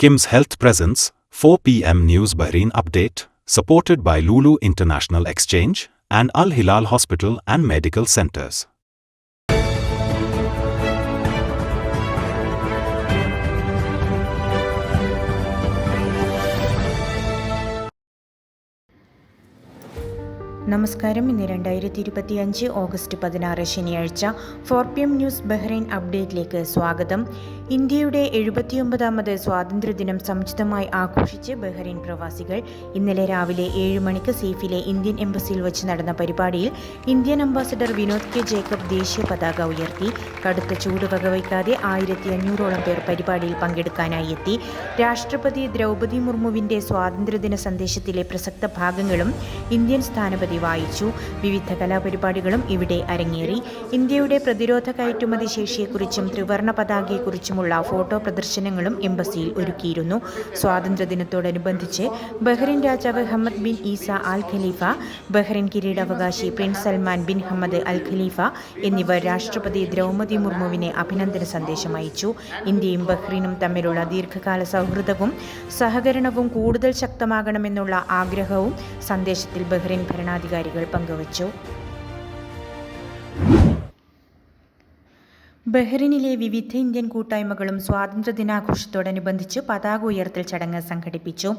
Kim's Health Presence, 4 p.m. News Bahrain Update, supported by Lulu International Exchange and Al Hilal Hospital and Medical Centers. നമസ്കാരം ഇന്ന് രണ്ടായിരത്തി ഇരുപത്തി അഞ്ച് August പതിനാറ് ശനിയാഴ്ച four P M news Bahrain അപ്ഡേറ്റിലേക്ക് സ്വാഗതം ഇന്ത്യയുടെ എഴുപത്തിയൊമ്പതാമത് സ്വാതന്ത്ര്യദിനം സമുചിതമായി ആഘോഷിച്ച് ബഹ്റൈൻ പ്രവാസികൾ ഇന്നലെ രാവിലെ ഏഴ് മണിക്ക് സീഫിലെ ഇന്ത്യൻ എംബസിയിൽ വെച്ച് നടന്ന പരിപാടിയിൽ Indian ambassador Vinod K Jacob ദേശീയ പതാക ഉയർത്തി കടുത്ത ചൂട് വകവയ്ക്കാതെ ആയിരത്തി അഞ്ഞൂറോളം പേർ പരിപാടിയിൽ പങ്കെടുക്കാനായി എത്തി. രാഷ്ട്രപതി ദ്രൗപദി മുർമുവിന്റെ സ്വാതന്ത്ര്യദിന സന്ദേശത്തിലെ പ്രസക്ത ഭാഗങ്ങളും ഇന്ത്യൻ സ്ഥാനപതി വായിച്ചു. വിവിധ കലാപരിപാടികളും ഇവിടെ അരങ്ങേറി. ഇന്ത്യയുടെ പ്രതിരോധ കയറ്റുമതി ശേഷിയെക്കുറിച്ചും ത്രിവർണ പതാകയെക്കുറിച്ചുമുള്ള ഫോട്ടോ പ്രദർശനങ്ങളും എംബസിയിൽ ഒരുക്കിയിരുന്നു. സ്വാതന്ത്ര്യദിനത്തോടനുബന്ധിച്ച് ബഹ്റിൻ രാജാവ് Hamad bin Isa Al Khalifa Bahrain കിരീടാവകാശി prince Salman bin Hamad Al Khalifa എന്നിവർ രാഷ്ട്രപതി ദ്രൗപദി മുർമുവിനെ അഭിനന്ദന സന്ദേശം അയച്ചു. ഇന്ത്യയും ബഹ്റിനും തമ്മിലുള്ള ദീർഘകാല സൗഹൃദവും സഹകരണവും കൂടുതൽ ശക്തമാകണമെന്നുള്ള ആഗ്രഹവും സന്ദേശത്തിൽ ബഹ്റിൻ ഭരണാധികാരികൾ പങ്കുവച്ചു. ബഹ്റിനിലെ വിവിധ ഇന്ത്യൻ കൂട്ടായ്മകളും സ്വാതന്ത്ര്യദിനാഘോഷത്തോടനുബന്ധിച്ച് പതാക ഉയർത്തൽ ചടങ്ങ് സംഘടിപ്പിച്ചു.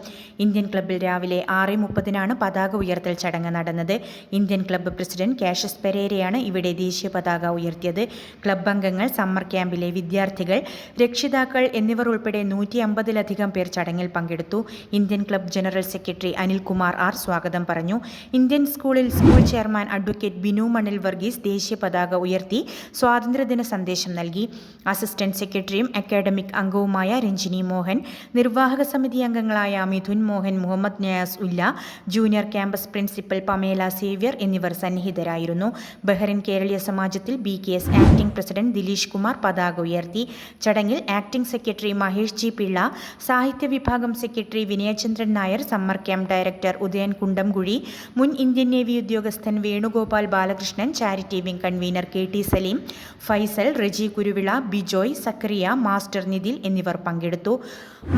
ഇന്ത്യൻ ക്ലബ്ബിൽ രാവിലെ ആറ് മുപ്പതിനാണ് പതാക ഉയർത്തൽ ചടങ്ങ് നടന്നത്. ഇന്ത്യൻ ക്ലബ്ബ് പ്രസിഡന്റ് കാഷസ് പെരേരയാണ് ഇവിടെ ദേശീയ പതാക ഉയർത്തിയത്. ക്ലബ്ബ് അംഗങ്ങൾ സമ്മർ ക്യാമ്പിലെ വിദ്യാർത്ഥികൾ രക്ഷിതാക്കൾ എന്നിവർ ഉൾപ്പെടെ നൂറ്റി അമ്പതിലധികം പേർ ചടങ്ങിൽ പങ്കെടുത്തു. Indian club general secretary Anilkumar R സ്വാഗതം പറഞ്ഞു. ഇന്ത്യൻ സ്കൂളിൽ school chairman advocate Binu Manil Varghese ദേശീയ പതാക ഉയർത്തി സ്വാതന്ത്ര്യദിന സന്ദേശം നൽകി. അസിസ്റ്റന്റ് സെക്രട്ടറിയും അക്കാഡമിക് അംഗവുമായ രഞ്ജിനി മോഹൻ നിർവാഹക സമിതി അംഗങ്ങളായ Mithun Mohan Muhammad Nayas Ulla junior campus principal Pamela Xavier എന്നിവർ സന്നിഹിതരായിരുന്നു. ബഹ്റിൻ കേരളീയ സമാജത്തിൽ B K S acting president Dileesh Kumar പതാക ഉയർത്തി. ചടങ്ങിൽ acting secretary Mahesh G Pillai സാഹിത്യ വിഭാഗം secretary Vinayachandran Nair summer camp director Udayan Kundamkuzhi മുൻ Indian navy ഉദ്യോഗസ്ഥൻ Venugopal Balakrishnan charity wing convenor K T Saleem Faisal Reji Kuruvila Bijoy Zacharia master Nithil എന്നിവർ പങ്കെടുത്തു.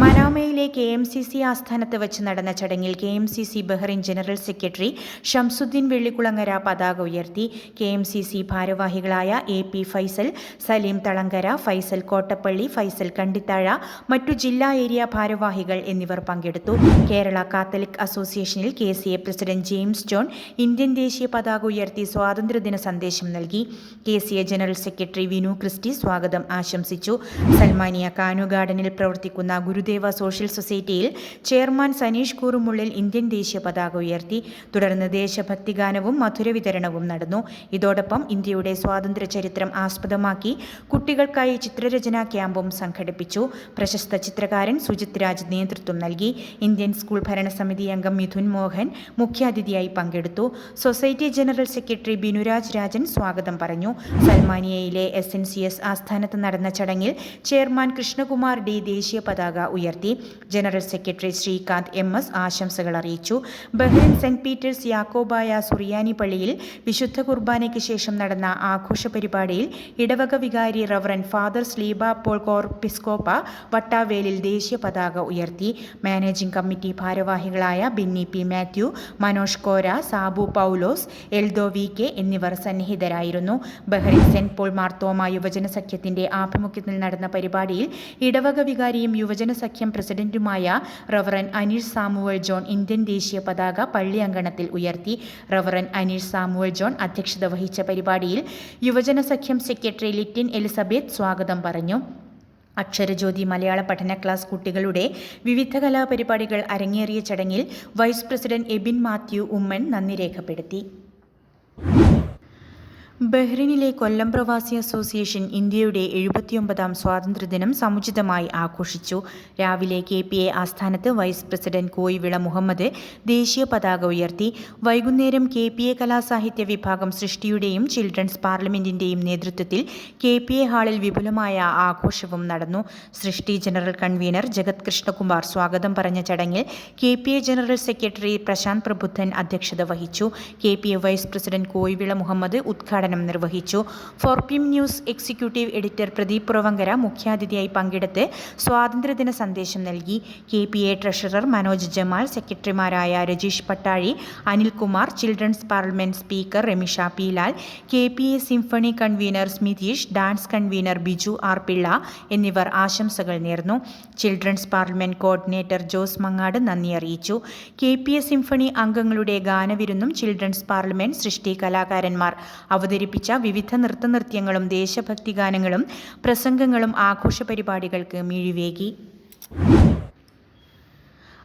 മനാമയിലെ കെ എം സി സി ആസ്ഥാനത്ത് വെച്ച് നടന്ന ചടങ്ങിൽ K M C C Bahrain general secretary Shamsuddin Vellikulangara പതാക ഉയർത്തി. കെ എം സി സി ഭാരവാഹികളായ എ പി ഫൈസൽ സലീം തളങ്കര ഫൈസൽ കോട്ടപ്പള്ളി ഫൈസൽ കണ്ടിത്താഴ മറ്റു ജില്ലാ ഏരിയ ഭാരവാഹികൾ എന്നിവർ പങ്കെടുത്തു. Kerala Catholic അസോസിയേഷനിൽ K C A president James John Indian ദേശീയ പതാക ഉയർത്തി സ്വാതന്ത്ര്യദിന സന്ദേശം നൽകി. K C A general secretary Vinu Christy സ്വാഗതം ആശംസിച്ചു. സൽമാനിയ കാനു ഗാർഡനിൽ പ്രവർത്തിക്കുന്ന Gurudeva social society chairman Saneesh Koorumullil Indian ദേശീയ പതാക ഉയർത്തി. തുടർന്ന് ദേശഭക്തി ഗാനവും മധുര വിതരണവും നടന്നു. ഇതോടൊപ്പം ഇന്ത്യയുടെ സ്വാതന്ത്ര്യ ചരിത്രം ആസ്പദമാക്കി കുട്ടികൾക്കായി ചിത്രരചനാ ക്യാമ്പും സംഘടിപ്പിച്ചു. പ്രശസ്ത ചിത്രകാരൻ സുജിത് രാജ് നേതൃത്വം നൽകി. ഇന്ത്യൻ സ്കൂൾ ഭരണസമിതി അംഗം മിഥുൻ മോഹൻ മുഖ്യാതിഥിയായി പങ്കെടുത്തു. Society general secretary Binuraj Rajan സ്വാഗതം പറഞ്ഞു. സൽമാനിയയിലെ എസ് എൻ സി ആസ്ഥാനത്ത് നടന്ന ചടങ്ങിൽ ചെയർമാൻ കൃഷ്ണകുമാർ ഡി ദേശീയ പതാക ഉയർത്തി. General secretary Sreekanth M S ആശംസകൾ അറിയിച്ചു. Bahrain saint Peter's Yakobaya Suriyani പള്ളിയിൽ വിശുദ്ധ കുർബാനയ്ക്ക് ശേഷം നടന്ന ആഘോഷ പരിപാടിയിൽ ഇടവക വികാരി റവറൻ ഫാദർ സ്ലീബ പോൾ കോർപിസ്കോപ്പ വട്ടാവേലിൽ ദേശീയ പതാക ഉയർത്തി. മാനേജിംഗ് കമ്മിറ്റി ഭാരവാഹികളായ Binny P Mathew Manoj Kora Sabu Paulose Eldho V K എന്നിവർ സന്നിഹിതരായിരുന്നു. ബഹ്റിൻ സെന്റ് പോൾ മാർത്തോമ യുവജന സഖ്യത്തിന്റെ ആഭിമുഖ്യത്തിൽ നടന്ന പരിപാടിയിൽ ഇടവക വികാരിയും യുവജന സഖ്യം പ്രസിഡന്റുമായ റവറൻ അനീഷ് സാമുവൽ ജോൺ ഇന്ത്യൻ ദേശീയ പതാക പള്ളി അങ്കണത്തിൽ ഉയർത്തി. റവറൻ അനീഷ് സാമുവൽ ജോൺ അധ്യക്ഷത വഹിച്ച പരിപാടിയിൽ യുവജന സഖ്യം സെക്രട്ടറി ലിറ്റിൻ എലിസബത്ത് സ്വാഗതം പറഞ്ഞു. അക്ഷരജ്യോതി മലയാള പഠന ക്ലാസ് കുട്ടികളുടെ വിവിധ കലാപരിപാടികൾ അരങ്ങേറിയ ചടങ്ങിൽ വൈസ് പ്രസിഡന്റ് എബിൻ മാത്യു ഉമ്മൻ നന്ദി രേഖപ്പെടുത്തി. ബഹ്റിനിലെ കൊല്ലം പ്രവാസി അസോസിയേഷൻ ഇന്ത്യയുടെ എഴുപത്തിയൊമ്പതാം സ്വാതന്ത്ര്യദിനം സമുചിതമായി ആഘോഷിച്ചു. രാവിലെ കെ പി എ ആസ്ഥാനത്ത് വൈസ് പ്രസിഡന്റ് കോയിവിള മുഹമ്മദ് ദേശീയ പതാക ഉയർത്തി. വൈകുന്നേരം കെ പി എ കലാസാഹിത്യ വിഭാഗം സൃഷ്ടിയുടെയും ചിൽഡ്രൻസ് പാർലമെന്റിന്റെയും നേതൃത്വത്തിൽ കെ പി എ ഹാളിൽ വിപുലമായ ആഘോഷവും നടന്നു. സൃഷ്ടി ജനറൽ കൺവീനർ ജഗത് കൃഷ്ണകുമാർ സ്വാഗതം പറഞ്ഞ ചടങ്ങിൽ K P A general secretary Prasanth Prabuddhan അധ്യക്ഷത വഹിച്ചു. K P A vice president Koyivila Muhammad ഉദ്ഘാടനം ഉദ്ഘാടനം നിർവഹിച്ചു. Four P M news executive editor Pradeep Puravankara മുഖ്യാതിഥിയായി പങ്കെടുത്ത് സ്വാതന്ത്ര്യദിന സന്ദേശം നൽകി. K P A treasurer Manoj Jamal സെക്രട്ടറിമാരായ Rajeesh Pattazhi Anilkumar children's parliament speaker Ramisha P Lal K P A symphony convenor Smitheesh dance convenor Biju R Pillai എന്നിവർ ആശംസകൾ നേർന്നു. Children's parliament coordinator Jose Mangad നന്ദി അറിയിച്ചു. K P A symphony അംഗങ്ങളുടെ ഗാനവിരുന്നും children's parliament സൃഷ്ടി കലാകാരന്മാർ അവതരിപ്പിച്ച വിവിധ നൃത്തനൃത്യങ്ങളും ദേശഭക്തി ഗാനങ്ങളും പ്രസംഗങ്ങളും ആഘോഷ പരിപാടികൾക്ക് മിഴിവേകി.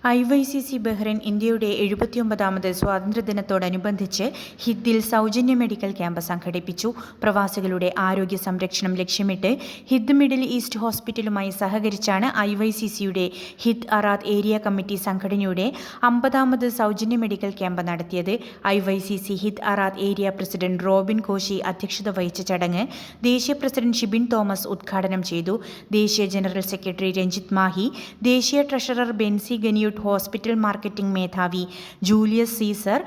I Y C C Bahrain ഇന്ത്യയുടെ എഴുപത്തിയൊമ്പതാമത് സ്വാതന്ത്ര്യദിനത്തോടനുബന്ധിച്ച് ഹിദ്ദിൽ സൗജന്യ മെഡിക്കൽ ക്യാമ്പ് സംഘടിപ്പിച്ചു. പ്രവാസികളുടെ ആരോഗ്യ സംരക്ഷണം ലക്ഷ്യമിട്ട് ഹിദ് മിഡിൽ ഈസ്റ്റ് ഹോസ്പിറ്റലുമായി സഹകരിച്ചാണ് ഐ വൈ സി സിയുടെ ഹിദ് അറാദ് ഏരിയ കമ്മിറ്റി സംഘടനയുടെ അമ്പതാമത് സൗജന്യ മെഡിക്കൽ ക്യാമ്പ് നടത്തിയത്. I Y C C Hidd Arad area president Robin Koshy അധ്യക്ഷത വഹിച്ച ചടങ്ങ് ദേശീയ പ്രസിഡന്റ് ഷിബിൻ തോമസ് ഉദ്ഘാടനം ചെയ്തു. ദേശീയ ജനറൽ സെക്രട്ടറി രഞ്ജിത് മാഹി ദേശീയ ട്രഷറർ ബെൻസി ഗനിയൂട്ട് ഹോസ്പിറ്റൽ മാർക്കറ്റിംഗ് മേധാവി ജൂലിയസ് സീസർ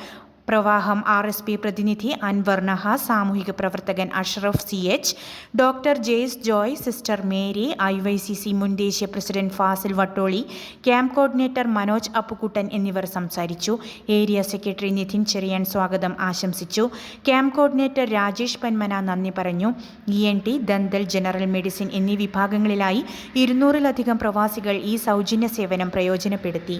പ്രവാഹം ആർ എസ് പി പ്രതിനിധി അൻവർ നഹ സാമൂഹിക പ്രവർത്തകൻ Ashraf C H doctor Jaise Joy sister Mary I Y C C മുൻ ദേശീയ president Fasil Vattoli camp coordinator Manoj Appukuttan എന്നിവർ സംസാരിച്ചു. ഏരിയ സെക്രട്ടറി നിതിൻ ചെറിയാൻ സ്വാഗതം ആശംസിച്ചു. ക്യാമ്പ് കോർഡിനേറ്റർ രാജേഷ് പന്മന നന്ദി പറഞ്ഞു. E N T dental general medicine എന്നീ വിഭാഗങ്ങളിലായി ഇരുന്നൂറിലധികം പ്രവാസികൾ ഈ സൗജന്യ സേവനം പ്രയോജനപ്പെടുത്തി.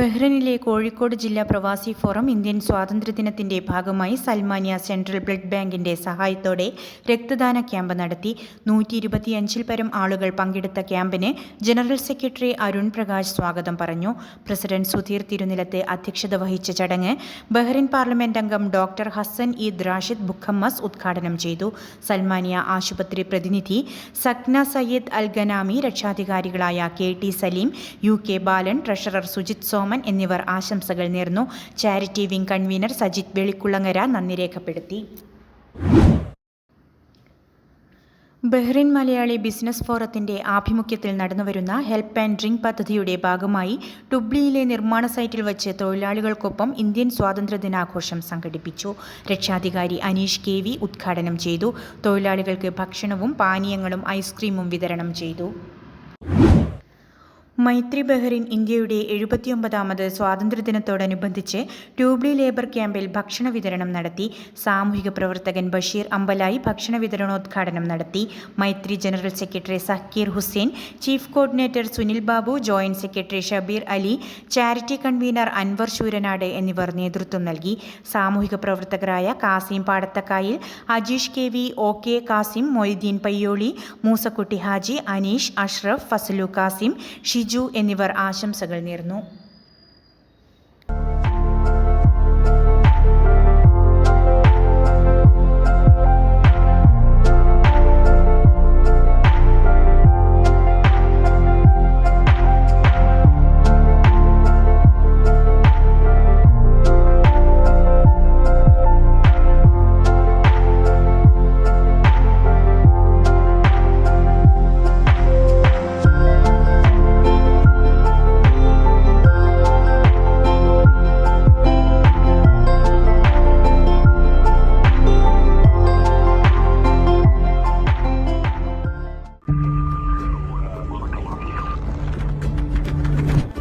ബഹ്റൈനിലെ കോഴിക്കോട് ജില്ലാ പ്രവാസി ഫോറം ഇന്ത്യൻ സ്വാതന്ത്ര്യദിനത്തിന്റെ ഭാഗമായി സൽമാനിയ സെൻട്രൽ ബ്ലഡ് ബാങ്കിന്റെ സഹായത്തോടെ രക്തദാന ക്യാമ്പ് നടത്തി. നൂറ്റി ഇരുപത്തിയഞ്ചിൽ പരം ആളുകൾ പങ്കെടുത്ത ക്യാമ്പിന് ജനറൽ സെക്രട്ടറി അരുൺ പ്രകാശ് സ്വാഗതം പറഞ്ഞു. പ്രസിഡന്റ് സുധീർ തിരുനിലത്ത് അധ്യക്ഷത വഹിച്ച ചടങ്ങ് ബഹ്റൈൻ പാർലമെന്റ് അംഗം doctor Hassan Eid Rashid Bukhammas ഉദ്ഘാടനം ചെയ്തു. സൽമാനിയ ആശുപത്രി പ്രതിനിധി Sakna Sayyid Al Ghanami രക്ഷാധികാരികളായ K T Salim U K Balan treasurer Sujith Soman എന്നിവർ ആശംസകൾ നേർന്നു. Charity wing convener Sajith Velikkulangara നന്ദി രേഖപ്പെടുത്തി. ബഹ്റിൻ മലയാളി ബിസിനസ് ഫോറത്തിന്റെ ആഭിമുഖ്യത്തിൽ നടന്നുവരുന്ന ഹെൽപ്പ് ആൻഡ് ഡ്രിങ്ക് പദ്ധതിയുടെ ഭാഗമായി ടുബ്ലിയിലെ നിർമ്മാണ സൈറ്റിൽ വച്ച് തൊഴിലാളികൾക്കൊപ്പം ഇന്ത്യൻ സ്വാതന്ത്ര്യ ദിനാഘോഷം സംഘടിപ്പിച്ചു. രക്ഷാധികാരി അനീഷ് കെ വി ഉദ്ഘാടനം ചെയ്തു. തൊഴിലാളികൾക്ക് ഭക്ഷണവും പാനീയങ്ങളും ഐസ്ക്രീമും വിതരണം ചെയ്തു. മൈത്രി ബഹ്റിൻ ഇന്ത്യയുടെ എഴുപത്തിയൊമ്പതാമത് സ്വാതന്ത്ര്യദിനത്തോടനുബന്ധിച്ച് ട്യൂബ്ലി ലേബർ ക്യാമ്പിൽ ഭക്ഷണ വിതരണം നടത്തി. സാമൂഹിക പ്രവർത്തകൻ ബഷീർ അമ്പലായി ഭക്ഷണ വിതരണോദ്ഘാടനം നടത്തി. Maithri general secretary Zakir Hussain chief coordinator Sunil Babu joint secretary Shabeer Ali charity convener Anwar Sooranad എന്നിവർ നേതൃത്വം നൽകി. സാമൂഹിക പ്രവർത്തകരായ Kasim Padathakkayil Ajeesh K V O K Kasim Moideen Payyoli Moosakutty Haji Aneesh Ashraf Fasalu Kasim Shiju എന്നിവർ ആശംസകൾ നേർന്നു